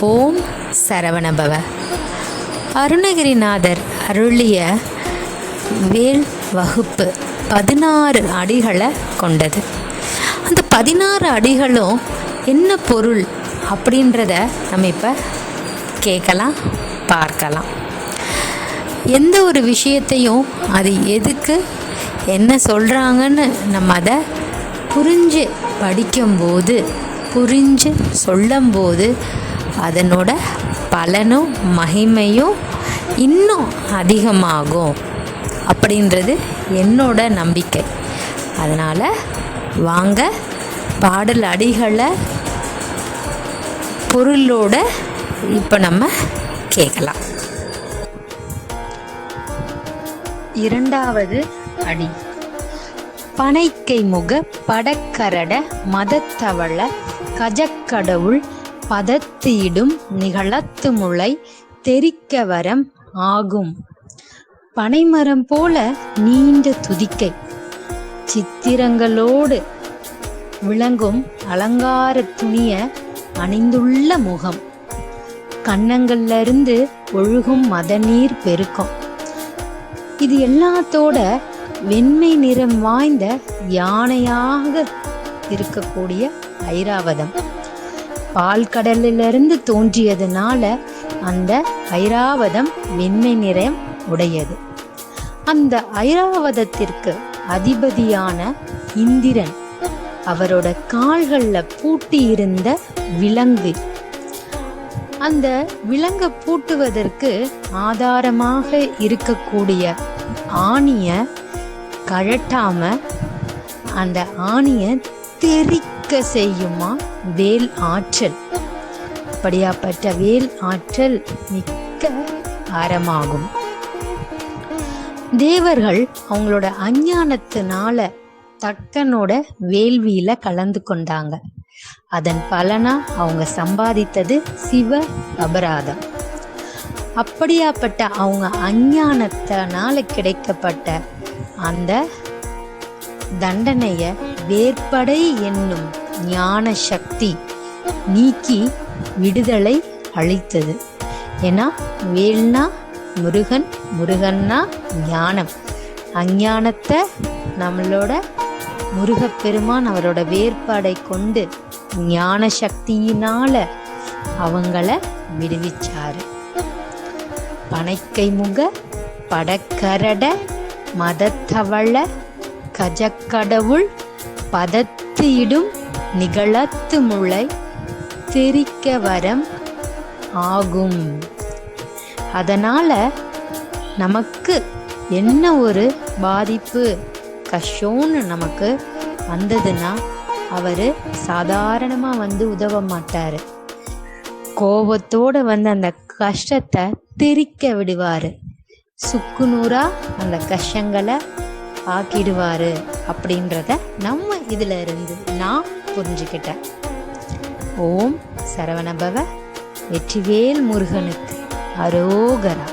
ஓம் சரவணபவ. அருணகிரிநாதர் அருளிய வேல் வகுப்பு பதினாறு அடிகளை கொண்டது. அந்த பதினாறு அடிகளும் என்ன பொருள் அப்படின்றத நம்ம இப்போ கேட்கலாம் பார்க்கலாம். எந்த ஒரு விஷயத்தையும் அது எதுக்கு என்ன சொல்கிறாங்கன்னு நம்ம அதை புரிஞ்சு படிக்கும்போது புரிஞ்சு சொல்லும்போது அதனோட பலனும் மகிமையும் இன்னும் அதிகமாகும் அப்படின்றது என்னோட நம்பிக்கை. அதனால் வாங்க பாடல் அடிகளை பொருளோட இப்போ நம்ம கேட்கலாம். இரண்டாவது அடி. பனைக்கை முக படக்கரட மதத்தவள கஜக்கடவுள் பதத்தீடும் நிகழத்து முளை தெரிக்க வரம் ஆகும். பனைமரம் போல நீண்ட துதிக்கை சித்திரங்களோடு விளங்கும் அலங்கார துணிய அணிந்துள்ள முகம். கன்னங்கள்ல இருந்து ஒழுகும் மதநீர் பெருக்கம். இது எல்லாத்தோட வெண்மை நிறம் வாய்ந்த யானையாக இருக்கக்கூடிய ஐராவதம். பால் கடலிலிருந்து தோன்றியதுனால அந்த ஐராவதம் வெண்மை நிறம் உடையது. அந்த ஐராவதத்திற்கு அதிபதியான இந்திரன் அவரோட கால்கள்ல பூட்டி இருந்த விலங்கு. அந்த விலங்கை பூட்டுவதற்கு ஆதாரமாக இருக்கக்கூடிய ஆணிய கழட்டாம அந்த ஆணிய தெரிக்க செய்யுமா? வேல் ஆற்றல். அப்படியாப்பட்ட வேல் ஆற்றல் மிக்க அறமாகும் தேவர்கள் அவங்களோட அஞ்ஞானத்தினால தக்கனோட வேள்வியில கலந்து கொண்டாங்க. அதன் பலனா அவங்க சம்பாதித்தது சிவ அபராதம். அப்படியாப்பட்ட அவங்க அஞ்ஞானத்தினால கிடைக்கப்பட்ட அந்த தண்டனைய வேற்படை என்னும் ஞான சக்தி நீக்கி விடுதலை அளித்தது. ஏன்னா வேல்னா முருகன் முருகன்னா ஞானம். அஞ்ஞானத்தை நம்மளோட முருகப்பெருமான் அவரோட வேறுபாடை கொண்டு ஞான சக்தியினால அவங்கள விடுவிச்சார். பனைக்கை முக படக்கரட மதத்தவள கஜக்கடவுள் பதத்து இடும் நிகழத்து முளை தெரிக்க வரம் ஆகும். அதனால் நமக்கு என்ன ஒரு பாதிப்பு? கஷ்டம்னு நமக்கு வந்ததுன்னா அவர் சாதாரணமாக வந்து உதவ மாட்டார். கோபத்தோடு வந்து அந்த கஷ்டத்தை திரிக்க விடுவார். சுக்கு அந்த கஷ்டங்களை ஆக்கிடுவார் அப்படின்றத நம்ம இதில் இருந்து நான் புரிஞ்சுக்கிட்டேன் ஓம் சரவணபவ வெற்றிவேல் முருகனுக்கு அரோகரா.